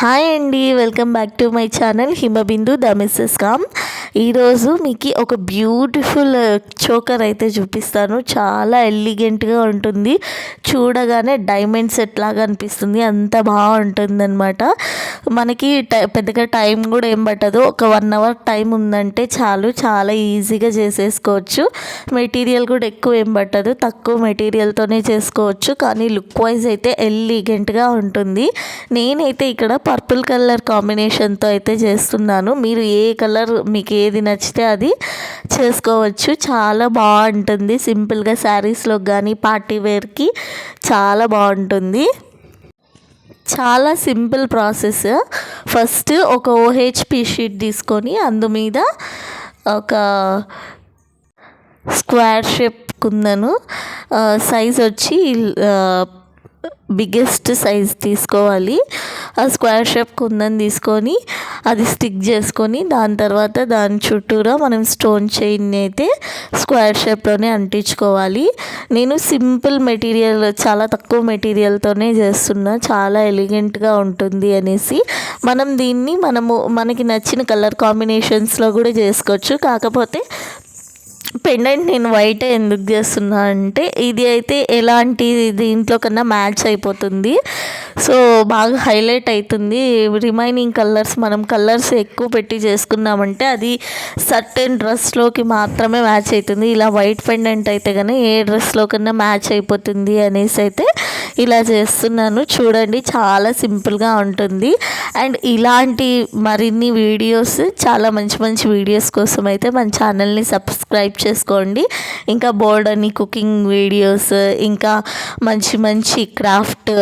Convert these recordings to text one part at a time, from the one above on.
Hi అండి welcome back to my channel Himabindu the Mrs com. ఈరోజు మీకు ఒక బ్యూటిఫుల్ చోకర్ అయితే చూపిస్తాను. చాలా ఎలిగెంట్గా ఉంటుంది. చూడగానే డైమండ్ సెట్ లాగా అనిపిస్తుంది. అంత బాగుంటుంది అనమాట మనకి పెద్దగా టైం కూడా ఏం పట్టదు. ఒక వన్ అవర్ టైం ఉందంటే చాలు. చాలా ఈజీగా చేసేసుకోవచ్చు. మెటీరియల్ కూడా ఎక్కువ ఏం పట్టదు. తక్కువ మెటీరియల్తోనే చేసుకోవచ్చు. కానీ లుక్ వైజ్ అయితే ఎలిగెంట్గా ఉంటుంది. నేనైతే ఇక్కడ పర్పుల్ కలర్ కాంబినేషన్తో అయితే చేస్తున్నాను. మీరు ఏ కలర్ మీకు ఏది నచ్చితే అది చేసుకోవచ్చు. చాలా బాగుంటుంది. సింపుల్గా శారీస్లో కానీ పార్టీ వేర్కి చాలా బాగుంటుంది. చాలా సింపుల్ ప్రాసెస్. ఫస్ట్ ఒక ఓహెచ్పి షీట్ తీసుకొని అందు మీద ఒక స్క్వేర్ షేప్ కుందను. సైజ్ వచ్చి బిగ్గెస్ట్ సైజ్ తీసుకోవాలి. ఆ స్క్వేర్ షేప్ కుందని తీసుకొని అది స్టిక్ చేసుకొని దాని తర్వాత దాని చుట్టూరా మనం స్టోన్ చైన్ అయితే స్క్వేర్ షేప్లోనే అంటించుకోవాలి. నేను సింపుల్ మెటీరియల్ చాలా తక్కువ మెటీరియల్తోనే చేస్తున్నా. చాలా ఎలిగెంట్గా ఉంటుంది అనేసి. మనం దీన్ని మనము మనకి నచ్చిన కలర్ కాంబినేషన్స్లో కూడా చేసుకోవచ్చు. కాకపోతే పెండెంట్ నేను వైట్ ఎందుకు చేస్తున్నా అంటే ఇది అయితే ఎలాంటి దీంట్లో కన్నా మ్యాచ్ అయిపోతుంది. సో బాగా హైలైట్ అవుతుంది రిమైనింగ్ కలర్స్ మనం కలర్స్ ఎక్కువ పెట్టి చేసుకున్నామంటే అది సర్టెన్ డ్రెస్లోకి మాత్రమే మ్యాచ్ అవుతుంది ఇలా వైట్ పెండెంట్ అయితే కానీ ఏ డ్రెస్లో కన్నా మ్యాచ్ అయిపోతుంది అనేసి అయితే ఇలా చేస్తున్నాను. చూడండి చాలా సింపుల్గా ఉంటుంది. అండ్ ఇలాంటి మరిన్ని వీడియోస్ చాలా మంచి మంచి వీడియోస్ కోసం అయితే మన ఛానల్ని సబ్స్క్రైబ్ చేసుకోండి. ఇంకా బోర్డ్ అని కుకింగ్ వీడియోస్ ఇంకా మంచి మంచి క్రాఫ్ట్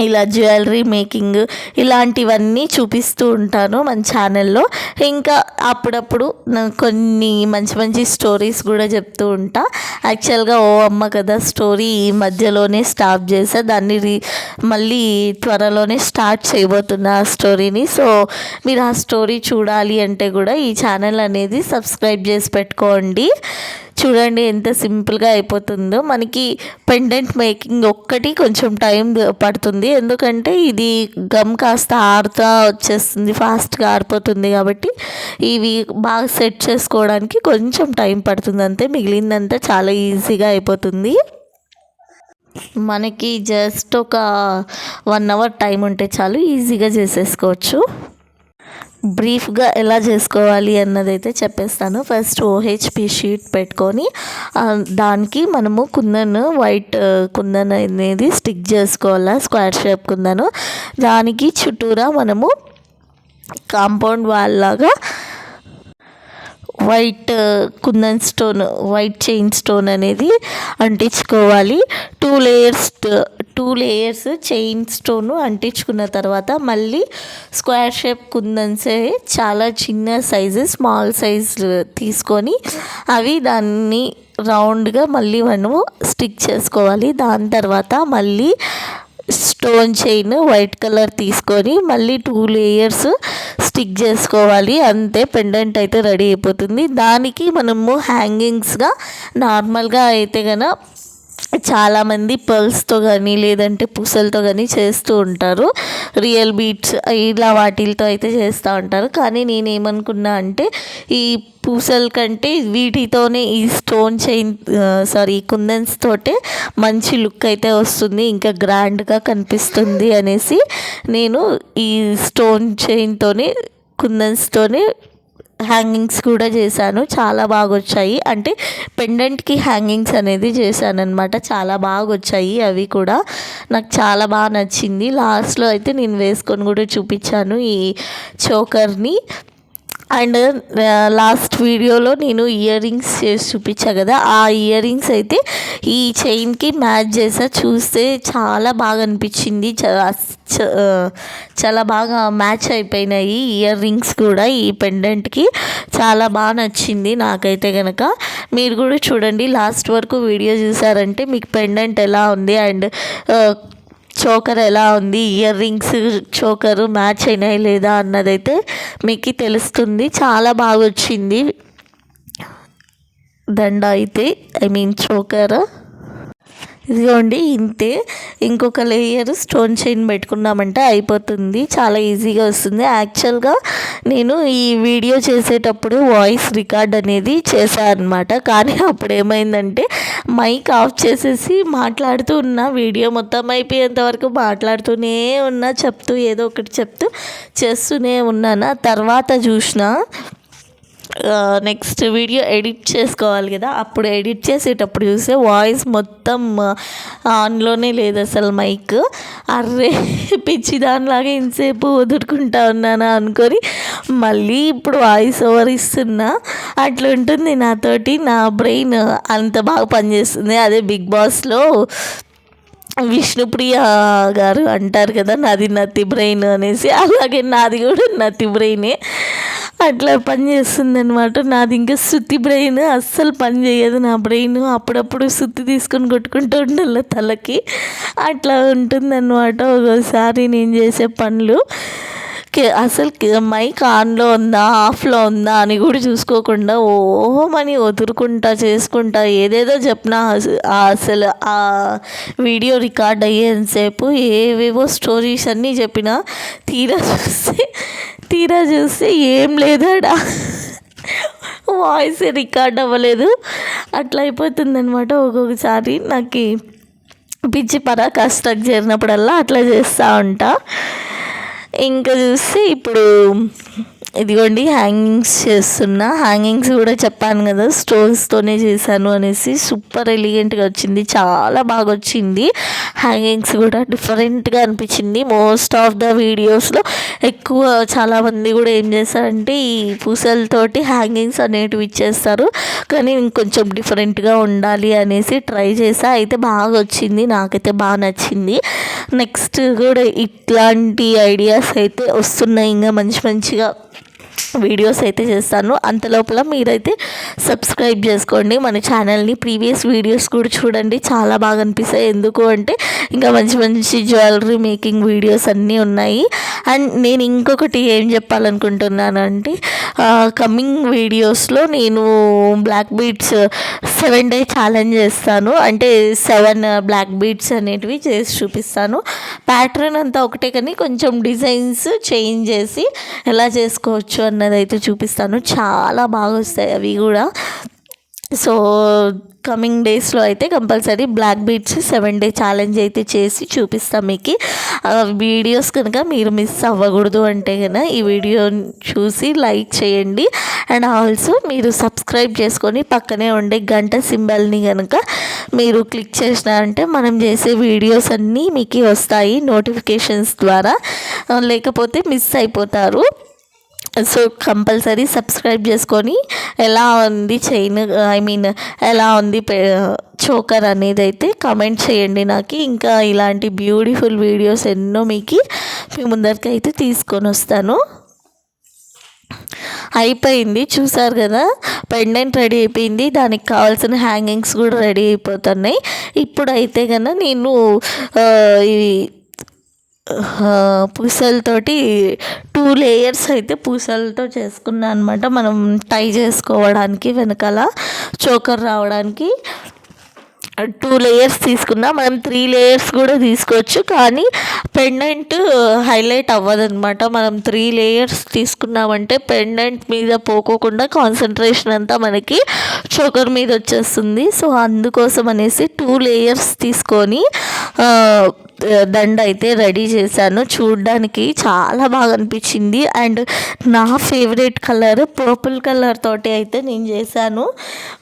ఇలా జ్యువెలరీ మేకింగ్ ఇలాంటివన్నీ చూపిస్తూ ఉంటాను మన ఛానల్లో. ఇంకా అప్పుడప్పుడు కొన్ని మంచి మంచి స్టోరీస్ కూడా చెప్తూ ఉంటా. యాక్చువల్గా ఓ అమ్మ కదా స్టోరీ ఈ మధ్యలోనే స్టాప్ చేసా. దాన్ని రీ మళ్ళీ త్వరలోనే స్టార్ట్ చేయబోతున్నా ఆ స్టోరీని. సో మీరు ఆ స్టోరీ చూడాలి అంటే కూడా ఈ ఛానల్ అనేది సబ్స్క్రైబ్ చేసి పెట్టుకోండి. చూడండి ఎంత సింపుల్గా అయిపోతుందో. మనకి పెండెంట్ మేకింగ్ ఒక్కటి కొంచెం టైం పడుతుంది. ఎందుకంటే ఇది గమ్ కాస్త ఆరుతా వచ్చేస్తుంది ఫాస్ట్గా ఆరిపోతుంది కాబట్టి ఇవి బాగా సెట్ చేసుకోవడానికి కొంచెం టైం పడుతుంది అంతే. మిగిలిందంతా చాలా ఈజీగా అయిపోతుంది. మనకి జస్ట్ ఒక వన్ అవర్ టైం ఉంటే చాలు ఈజీగా చేసేసుకోవచ్చు. బ్రీఫ్గా ఎలా చేసుకోవాలి అన్నది అయితే చెప్పేస్తాను. ఫస్ట్ ఓహెచ్పి షీట్ పెట్టుకొని దానికి మనము కుందను వైట్ కుందన్ అనేది స్టిక్ చేసుకోవాలి స్క్వేర్ షేప్ కుందను. దానికి చుట్టూరా మనము కాంపౌండ్ వాల్ లాగా white kundan stone white chain stone అనేది అంటించుకోవాలి. Two layers two layers chain stone అంటించుకున్న తర్వాత మళ్ళీ స్క్వేర్ షేప్ కుందన్సే చాలా చిన్న సైజు స్మాల్ సైజ్ తీసుకొని అవి దాన్ని రౌండ్గా మళ్ళీ మనము స్టిక్ చేసుకోవాలి. దాని తర్వాత మళ్ళీ స్టోన్ చైన్ వైట్ కలర్ తీసుకొని మళ్ళీ టూ లేయర్స్ స్టిక్ చేసుకోవాలి. అంతే పెండెంట్ అయితే రెడీ అయిపోతుంది. దానికి మనము హ్యాంగింగ్స్గా నార్మల్గా అయితే కనుక చాలామంది పర్ల్స్తో కానీ లేదంటే పూసలతో కానీ చేస్తూ ఉంటారు. రియల్ బీట్స్ ఇలా వాటిలతో అయితే చేస్తూ ఉంటారు. కానీ నేను ఏమనుకున్నా అంటే ఈ పూసల కంటే వీటితోనే ఈ స్టోన్ చైన్ సారీ కుందన్స్ తోటే మంచి లుక్ అయితే వస్తుంది. ఇంకా గ్రాండ్గా కనిపిస్తుంది అనేసి నేను ఈ స్టోన్ చైన్తోనే కుందన్స్తోనే హ్యాంగింగ్స్ కూడా చేశాను. చాలా బాగా వచ్చాయి అంటే పెండెంట్కి హ్యాంగింగ్స్ అనేది చేశాను అనమాట చాలా బాగా వచ్చాయి అవి కూడా. నాకు చాలా బాగా నచ్చింది. లాస్ట్లో అయితే నేను వేసుకొని కూడా చూపించాను ఈ చోకర్ని అండ్ లాస్ట్ వీడియోలో నేను ఇయర్ రింగ్స్ చేసి చూపించా కదా ఆ ఇయర్ రింగ్స్ అయితే ఈ చైన్కి మ్యాచ్ చేసా. చూస్తే చాలా బాగా అనిపించింది. చాలా బాగా మ్యాచ్ అయిపోయినాయి ఇయర్ రింగ్స్ కూడా ఈ పెండెంట్కి. చాలా బాగా నచ్చింది నాకైతే కనుక మీరు కూడా చూడండి లాస్ట్ వరకు వీడియో చూసారంటే మీకు పెండెంట్ ఎలా ఉంది అండ్ చోకర్ ఎలా ఉంది? ఇయర్ రింగ్స్ చోకరు మ్యాచ్ అయినాయి లేదా అన్నదైతే మీకు తెలుస్తుంది. చాలా బాగా వచ్చింది దండ అయితే ఐ మీన్ చోకర్ ఇదిగోండి ఇంతే. ఇంకొక లేయర్ స్టోన్ చైన్ పెట్టుకున్నామంటే అయిపోతుంది. చాలా ఈజీగా వస్తుంది. యాక్చువల్గా నేను ఈ వీడియో చేసేటప్పుడు వాయిస్ రికార్డ్ అనేది చేశానమాట కానీ అప్పుడు ఏమైందంటే మైక్ ఆఫ్ చేసేసి మాట్లాడుతూ ఉన్న వీడియో మొత్తం అయిపోయేంత వరకు మాట్లాడుతూనే ఉన్నా చెప్తూ ఏదో ఒకటి చెప్తూ చేస్తూనే ఉన్నాను. తర్వాత చూసిన నెక్స్ట్ వీడియో ఎడిట్ చేసుకోవాలి కదా. అప్పుడు ఎడిట్ చేసేటప్పుడు చూస్తే వాయిస్ మొత్తం ఆన్లోనే లేదు అసలు మైక్ అర్రే పిచ్చి దానిలాగా ఇంతసేపు వదులుకుంటా ఉన్నానా అనుకొని మళ్ళీ ఇప్పుడు వాయిస్ ఓవర్ ఇస్తున్నా. అట్లా ఉంటుంది నాతోటి నా బ్రెయిన్ అంత బాగా పనిచేస్తుంది. అదే బిగ్ బాస్లో విష్ణుప్రియ గారు అంటారు కదా నాది నత్తి బ్రెయిన్ అనేసి. అలాగే నాది కూడా నత్తి బ్రెయినే అట్లా పని చేస్తుంది అనమాట నాది ఇంకా శుద్ధి బ్రెయిన్ అస్సలు పని చేయదు నా బ్రెయిన్ అప్పుడప్పుడు శుద్ధి తీసుకొని కొట్టుకుంటూ ఉండాలి తలకి. అట్లా ఉంటుందన్నమాట. ఒకసారి నేను చేసే పనులు. అసలు మైక్ ఆన్లో ఉందా ఆఫ్లో ఉందా అని కూడా చూసుకోకుండా ఓమని వదురుకుంటా చేసుకుంటా ఏదేదో చెప్పినా అసలు ఆ వీడియో రికార్డ్ అయ్యేంతసేపు ఏవేవో స్టోరీస్ అన్నీ చెప్పిన తీరా చూస్తే తీరా చూస్తే ఏం లేదాడా. వాయిస్ రికార్డ్ అవ్వలేదు. అట్లా అయిపోతుందనమాట ఒక్కొక్కసారి. నాకు పిచ్చి కష్టం చేరినప్పుడల్లా అట్లా చేస్తూ ఉంటా. ఇంకా చూస్తే ఇప్పుడు ఇదిగోండి హ్యాంగింగ్స్ చేస్తున్నా. హ్యాంగింగ్స్ కూడా చెప్పాను కదా స్టోన్స్తోనే చేశాను అనేసి సూపర్ ఎలిగెంట్గా వచ్చింది చాలా బాగా వచ్చింది. హ్యాంగింగ్స్ కూడా డిఫరెంట్గా అనిపించింది. మోస్ట్ ఆఫ్ ద వీడియోస్లో ఎక్కువ చాలామంది కూడా ఏం చేస్తారంటే ఈ పూసలతోటి హ్యాంగింగ్స్ అనేటివి ఇచ్చేస్తారు. కానీ ఇంకొంచెం డిఫరెంట్గా ఉండాలి అనేసి ట్రై చేసా. అయితే బాగా వచ్చింది నాకైతే బాగా నచ్చింది. నెక్స్ట్ కూడా ఇట్లాంటి ఐడియాస్ అయితే వస్తున్నాయి. ఇంకా మంచి మంచిగా వీడియోస్ అయితే చేస్తాను. అంతలోపల మీరైతే సబ్స్క్రైబ్ చేసుకోండి. మన ఛానల్ని ప్రీవియస్ వీడియోస్ కూడా చూడండి. చాలా బాగా అనిపిస్తాయి. ఎందుకు అంటే ఇంకా మంచి మంచి జ్యువెలరీ మేకింగ్ వీడియోస్ అన్నీ ఉన్నాయి. అండ్ నేను ఇంకొకటి ఏం చెప్పాలనుకుంటున్నాను అంటే కమింగ్ వీడియోస్లో నేను black beats seven day challenge చేస్తాను. అంటే సెవెన్ బ్లాక్ బీట్స్ అనేటివి చేసి చూపిస్తాను. ప్యాటర్న్ అంతా ఒకటే కానీ కొంచెం డిజైన్స్ చేంజ్ చేసి ఎలా చేసుకోవచ్చు అన్నది అయితే చూపిస్తాను. చాలా బాగా వస్తాయి అవి కూడా. సో కమింగ్ డేస్లో అయితే compulsory black beads seven day challenge అయితే చేసి చూపిస్తాం మీకు. వీడియోస్ కనుక మీరు మిస్ అవ్వకూడదు అంటే కనుక ఈ వీడియో చూసి లైక్ చేయండి. అండ్ ఆల్సో మీరు సబ్స్క్రైబ్ చేసుకొని పక్కనే ఉండే గంట సింబల్ని కనుక మీరు క్లిక్ చేసినారంటే మనం చేసే వీడియోస్ అన్నీ మీకు వస్తాయి నోటిఫికేషన్స్ ద్వారా. లేకపోతే మిస్ అయిపోతారు. సో కంపల్సరీ సబ్స్క్రైబ్ చేసుకొని ఎలా ఉంది చైన్ ఐ మీన్ ఎలా ఉంది చోకర్ అనేది అయితే కమెంట్ చేయండి నాకు. ఇంకా ఇలాంటి బ్యూటిఫుల్ వీడియోస్ ఎన్నో మీకు మీ ముందరికి అయితే తీసుకొని వస్తాను. అయిపోయింది చూసారు కదా? పెండెంట్ రెడీ అయిపోయింది. దానికి కావాల్సిన హ్యాంగింగ్స్ కూడా రెడీ అయిపోతున్నాయి. ఇప్పుడైతే కన్నా నేను పూసలతోటి టూ లేయర్స్ అయితే పూసలతో చేసుకున్నాను అనమాట మనం టై చేసుకోవడానికి వెనకాల చోకర్ రావడానికి టూ లేయర్స్ తీసుకున్నా మనం త్రీ లేయర్స్ కూడా తీసుకోవచ్చు. కానీ పెండెంట్ హైలైట్ అవ్వదనమాట మనం త్రీ లేయర్స్ తీసుకున్నామంటే పెండెంట్ మీద పోకోకుండా కాన్సన్ట్రేషన్ అంతా మనకి చోకర్ మీద వచ్చేస్తుంది. సో అందుకోసం అనేసి టూ లేయర్స్ తీసుకొని దండ అయితే రెడీ చేశాను. చూడడానికి చాలా బాగా అనిపించింది. అండ్ నా ఫేవరెట్ కలర్ పర్పుల్ కలర్ తోటి అయితే నేను చేశాను.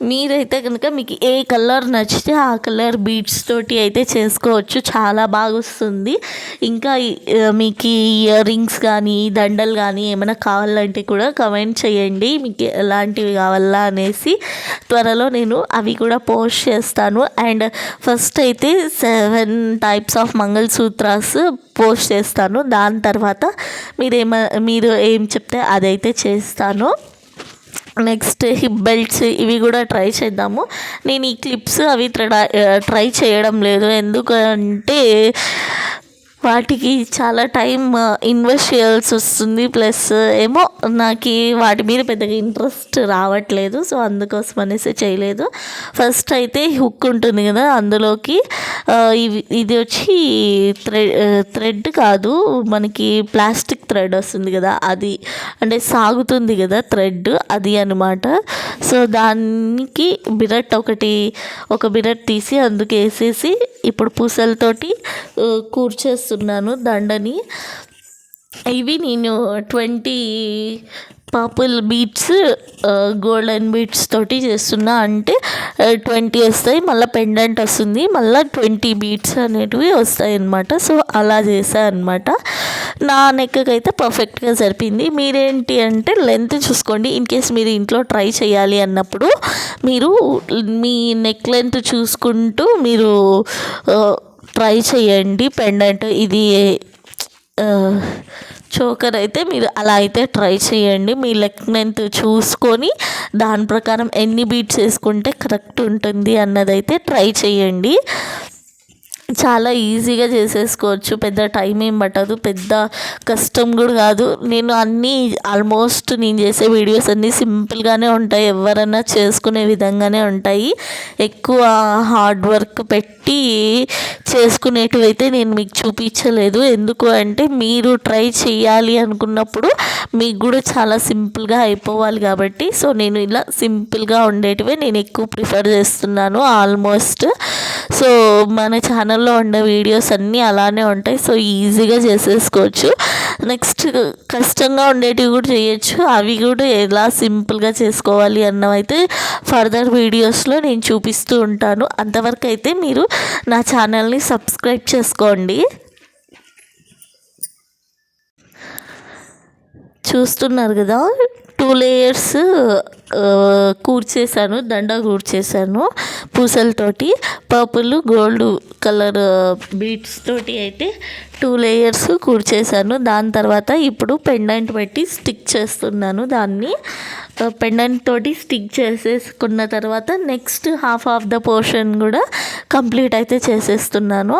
మీరైతే కనుక మీకు ఏ కలర్ నచ్చితే ఆ కలర్ బీడ్స్ తోటి అయితే చేసుకోవచ్చు. చాలా బాగా వస్తుంది ఇంకా మీకు ఇయర్ రింగ్స్ కానీ దండలు కానీ ఏమైనా కావాలంటే కూడా కమెంట్ చేయండి. మీకు ఎలాంటివి కావాలా అనేసి త్వరలో నేను అవి కూడా పోస్ట్ చేస్తాను. అండ్ ఫస్ట్ అయితే seven types of mangalsutras post చేస్తాను. దాని తర్వాత మీరేమ మీరు ఏం చెప్తే అదైతే చేస్తాను. నెక్స్ట్ హిప్ బెల్ట్స్ ఇవి కూడా ట్రై చేద్దాము. నేను ఈ క్లిప్స్ అవి ట్రై చేయడం లేదు. ఎందుకంటే వాటికి చాలా టైం ఇన్వెస్ట్ చేయాల్సి వస్తుంది. ప్లస్ ఏమో నాకు వాటి మీద పెద్దగా ఇంట్రెస్ట్ రావట్లేదు. సో అందుకోసం అనేసి చేయలేదు. ఫస్ట్ అయితే హుక్ ఉంటుంది కదా అందులోకి ఇవి ఇది వచ్చి థ్రెడ్ థ్రెడ్ కాదు. మనకి ప్లాస్టిక్ థ్రెడ్ వస్తుంది కదా అది. అంటే సాగుతుంది కదా థ్రెడ్ అది అనమాట సో దానికి బిరట్ ఒకటి ఒక బిరట్ తీసి అందుకు వేసేసి ఇప్పుడు పూసలతోటి చేస్తున్నాను దండని. ఇవి నేను twenty purple beads golden beads తోటి చేస్తున్నా. అంటే ట్వంటీ వస్తాయి మళ్ళీ పెండెంట్ వస్తుంది మళ్ళీ ట్వంటీ బీట్స్ అనేటివి వస్తాయి అన్నమాట సో అలా చేసా అనమాట నా నెక్కి అయితే పర్ఫెక్ట్గా సరిపోయింది. మీరేంటి అంటే లెంత్ చూసుకోండి. ఇన్ కేస్ మీరు ఇంట్లో ట్రై చేయాలి అన్నప్పుడు మీరు మీ నెక్ లెంత్ చూసుకుంటూ మీరు ట్రై చేయండి పెండెంట్ ఇది చోకర్ అయితే మీరు అలా అయితే ట్రై చేయండి. మీ లెగ్ లెంత్ చూసుకొని దాని ప్రకారం ఎన్ని బీట్స్ వేసుకుంటే కరెక్ట్ ఉంటుంది అన్నదైతే ట్రై చేయండి. చాలా ఈజీగా చేసేసుకోవచ్చు పెద్ద టైం ఏం పట్టదు పెద్ద కష్టం కూడా కాదు. నేను అన్నీ ఆల్మోస్ట్ నేను చేసే వీడియోస్ అన్నీ సింపుల్గానే ఉంటాయి ఎవరైనా చేసుకునే విధంగానే ఉంటాయి. ఎక్కువ హార్డ్ వర్క్ పెట్టి చేసుకునేటివైతే నేను మీకు చూపించలేదు. ఎందుకు అంటే మీరు ట్రై చేయాలి అనుకున్నప్పుడు మీకు కూడా చాలా సింపుల్గా అయిపోవాలి కాబట్టి. సో నేను ఇలా సింపుల్గా ఉండేటివే నేను ఎక్కువ ప్రిఫర్ చేస్తున్నాను ఆల్మోస్ట్. సో మన ఛానల్లో ఉండే వీడియోస్ అన్నీ అలానే ఉంటాయి. సో ఈజీగా చేసేసుకోవచ్చు. నెక్స్ట్ కష్టంగా ఉండేటివి కూడా చేయొచ్చు. అవి కూడా ఎలా సింపుల్గా చేసుకోవాలి అన్నవైతే ఫర్దర్ వీడియోస్లో నేను చూపిస్తూ ఉంటాను. అంతవరకు అయితే మీరు నా ఛానల్ని సబ్స్క్రైబ్ చేసుకోండి. చూస్తున్నారు కదా? టూ లేయర్స్ కూర్చేసాను దండ కూర్చేసాను పూసలతోటి పర్పుల్ గోల్డ్ కలర్ బీట్స్ తోటి అయితే టూ లేయర్స్ కూర్చేసాను దాని తర్వాత ఇప్పుడు పెండెంట్ పెట్టి స్టిక్ చేస్తున్నాను దాన్ని. పెండెంట్ తోటి స్టిక్ చేసేసుకున్న తర్వాత next half of the portion కూడా కంప్లీట్ అయితే చేసేస్తున్నాను.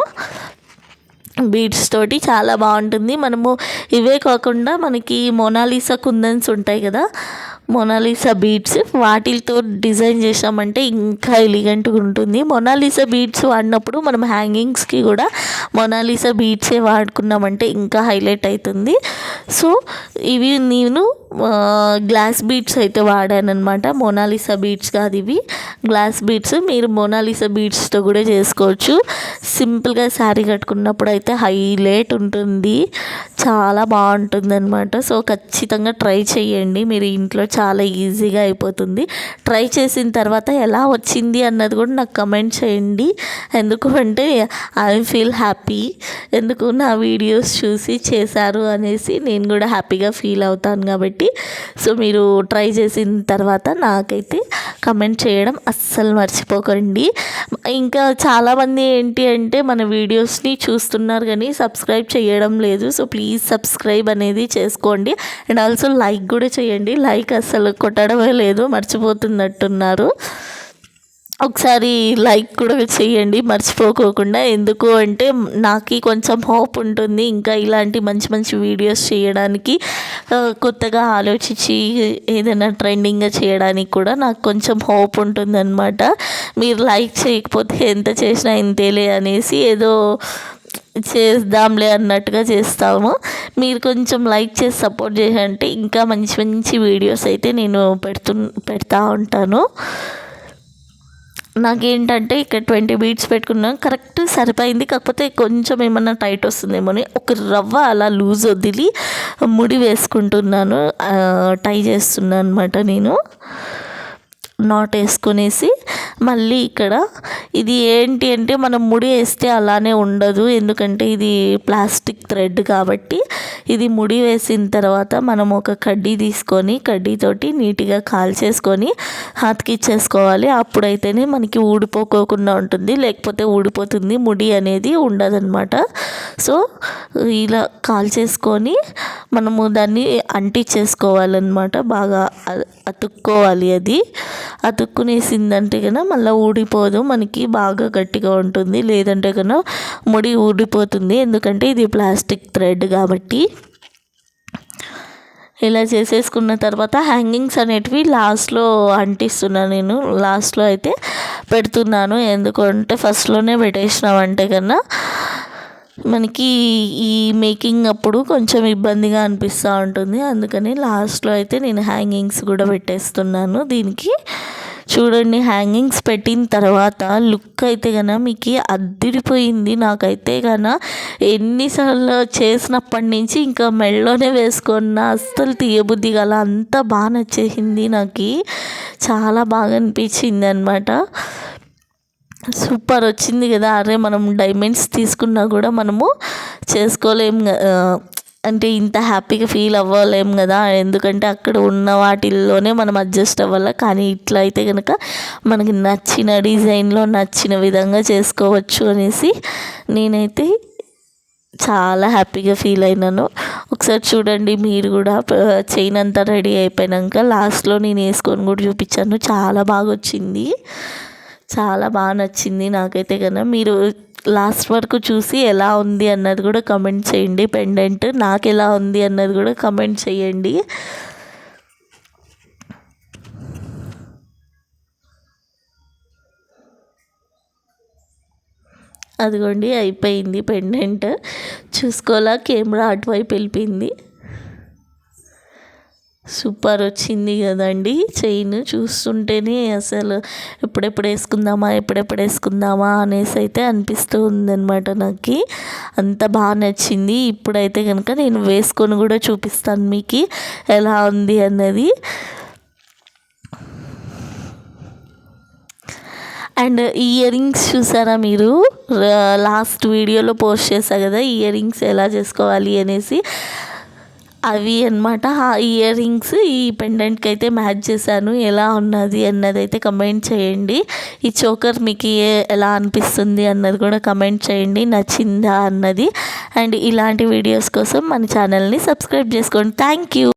బీడ్స్ తోటి చాలా బాగుంటుంది. మనము ఇవే కాకుండా మనకి మోనాలిసా కుందన్స్ ఉంటాయి కదా మొనాలిసా బీడ్స్ వాటితో డిజైన్ చేసామంటే ఇంకా ఎలిగెంట్గా ఉంటుంది. మొనాలిసా బీడ్స్ వాడినప్పుడు మనం హ్యాంగింగ్స్కి కూడా మొనాలిసా బీడ్సే వాడుకున్నామంటే ఇంకా హైలైట్ అవుతుంది సో ఇవి నేను గ్లాస్ బీడ్స్ అయితే వాడానమాట మొనాలిసా బీడ్స్ కాదు ఇవి. గ్లాస్ బీడ్స్ మీరు మొనాలిసా బీడ్స్తో కూడా చేసుకోవచ్చు. సింపుల్గా శారీ కట్టుకున్నప్పుడు అయితే హైలైట్ ఉంటుంది. చాలా బాగుంటుంది అనమాట సో ఖచ్చితంగా ట్రై చేయండి. మీరు ఇంట్లో చాలా ఈజీగా అయిపోతుంది. ట్రై చేసిన తర్వాత ఎలా వచ్చింది అన్నది కూడా నాకు కమెంట్ చేయండి. ఎందుకు అంటే ఐ ఫీల్ హ్యాపీ ఎందుకు నా వీడియోస్ చూసి చేశారు అనేసి నేను కూడా హ్యాపీగా ఫీల్ అవుతాను కాబట్టి. సో మీరు ట్రై చేసిన తర్వాత నాకైతే కమెంట్ చేయడం అస్సలు మర్చిపోకండి. ఇంకా చాలామంది ఏంటి అంటే మన వీడియోస్ని చూస్తున్నారు కానీ సబ్స్క్రైబ్ చేయడం లేదు. సో ప్లీజ్ సబ్స్క్రైబ్ అనేది చేసుకోండి. అండ్ ఆల్సో లైక్ కూడా చేయండి. లైక్ అసలు కొట్టడమే లేదు మర్చిపోతున్నట్టున్నారు. ఒకసారి లైక్ కూడా చేయండి మర్చిపోకోకుండా. ఎందుకు అంటే నాకు కొంచెం హోప్ ఉంటుంది ఇంకా ఇలాంటి మంచి మంచి వీడియోస్ చేయడానికి. కొత్తగా ఆలోచించి ఏదైనా ట్రెండింగ్గా చేయడానికి కూడా నాకు కొంచెం హోప్ ఉంటుందన్నమాట. మీరు లైక్ చేయకపోతే ఎంత చేసినా ఇంతేలే అనేసి ఏదో చేద్దాంలే అన్నట్టుగా చేస్తాము. మీరు కొంచెం లైక్ చేసి సపోర్ట్ చేయాలంటే ఇంకా మంచి మంచి వీడియోస్ అయితే నేను పెడుతు పెడతా ఉంటాను. నాకేంటంటే ఇక్కడ ట్వంటీ బీట్స్ పెట్టుకున్నాను కరెక్ట్ సరిపోయింది. కాకపోతే కొంచెం ఏమన్నా టైట్ వస్తుందేమో అని ఒక రవ్వ అలా లూజ్ వదిలి ముడి వేసుకుంటున్నాను. టై చేస్తున్నాను అనమాట నేను. నాట్ వేసుకునేసి. మళ్ళీ ఇక్కడ ఇది ఏంటి అంటే మనం ముడి వేస్తే అలానే ఉండదు. ఎందుకంటే ఇది ప్లాస్టిక్ థ్రెడ్ కాబట్టి ఇది ముడి వేసిన తర్వాత మనం ఒక కడ్డీ తీసుకొని కడ్డీతోటి నీట్గా కాల్చేసుకొని అతికిచ్చేసుకోవాలి అప్పుడైతేనే మనకి ఊడిపోకోకుండా ఉంటుంది. లేకపోతే ఊడిపోతుంది. ముడి అనేది ఉండదన్నమాట. సో ఇలా కాల్చేసుకొని మనము దాన్ని అంటించేసుకోవాలన్నమాట. బాగా అతుక్కోవాలి అది. అతుక్కునేసిందంటే కనుక మళ్ళీ ఊడిపోదు మనకి బాగా గట్టిగా ఉంటుంది. లేదంటే కనుక ముడి ఊడిపోతుంది. ఎందుకంటే ఇది ప్లాస్టిక్ థ్రెడ్ కాబట్టి. ఇలా చేసేసుకున్న తర్వాత హ్యాంగింగ్స్ అనేటివి లాస్ట్లో అంటిస్తున్నాను నేను. లాస్ట్లో అయితే పెడుతున్నాను. ఎందుకంటే ఫస్ట్లోనే పెట్టేసినామంటే కన్నా మనకి ఈ మేకింగ్ అప్పుడు కొంచెం ఇబ్బందిగా అనిపిస్తూ ఉంటుంది. అందుకని లాస్ట్లో అయితే నేను హ్యాంగింగ్స్ కూడా పెట్టేస్తున్నాను దీనికి. చూడండి హ్యాంగింగ్స్ పెట్టిన తర్వాత లుక్ అయితే కన మీకు అద్దిరిపోయింది. నాకైతే కనుక ఎన్నిసార్లు చేసినప్పటి నుంచి ఇంకా మెళ్ళలోనే వేసుకున్న అస్సలు తీయబుద్ధి గల అంత బాగా నచ్చేసింది నాకు. చాలా బాగా అనిపించింది అనమాట సూపర్ వచ్చింది కదా అరే మనం డైమండ్స్ తీసుకున్నా కూడా మనము చేసుకోలేం అంటే ఇంత హ్యాపీగా ఫీల్ అవ్వలేం కదా ఎందుకంటే అక్కడ ఉన్న వాటిల్లోనే మనం అడ్జస్ట్ అవ్వాల? కానీ ఇట్లా అయితే కనుక మనకి నచ్చిన డిజైన్లో నచ్చిన విధంగా చేసుకోవచ్చు అనేసి నేనైతే చాలా హ్యాపీగా ఫీల్ అయినాను. ఒకసారి చూడండి మీరు కూడా చైన్ అంతా రెడీ అయిపోయాక లాస్ట్లో నేను వేసుకొని కూడా చూపించాను. చాలా బాగా వచ్చింది. చాలా బాగా నచ్చింది నాకైతే కనుక మీరు లాస్ట్ వరకు చూసి ఎలా ఉంది అన్నది కూడా కమెంట్ చేయండి. పెండెంట్ నాకు ఎలా ఉంది అన్నది కూడా కమెంట్ చేయండి. అదిగోండి అయిపోయింది పెండెంట్ చూసుకోవాలా? కెమెరా అటువైపు వెళ్ళిపోయింది. సూపర్ వచ్చింది కదండి చైన్ చూస్తుంటేనే అసలు ఎప్పుడెప్పుడు వేసుకుందామా ఎప్పుడెప్పుడు వేసుకుందామా అనేసి అయితే అనిపిస్తూ ఉందనమాట నాకు. అంత బాగా నచ్చింది. ఇప్పుడైతే కనుక నేను వేసుకొని కూడా చూపిస్తాను మీకు ఎలా ఉంది అన్నది. అండ్ ఇయర్ రింగ్స్ చూసారా మీరు? లాస్ట్ వీడియోలో పోస్ట్ చేశా కదా ఇయర్ రింగ్స్ ఎలా చేసుకోవాలి అనేసి. అవి అనమాట ఆ ఇయర్ రింగ్స్ ఈ పెండెంట్కి అయితే మ్యాచ్ చేశాను. ఎలా ఉన్నది అన్నది అయితే కమెంట్ చేయండి. ఈ చోకర్ మీకు ఎలా అనిపిస్తుంది అన్నది కూడా కమెంట్ చేయండి. నచ్చిందా అన్నది. అండ్ ఇలాంటి వీడియోస్ కోసం మన ఛానల్ని సబ్స్క్రైబ్ చేసుకోండి. Thank you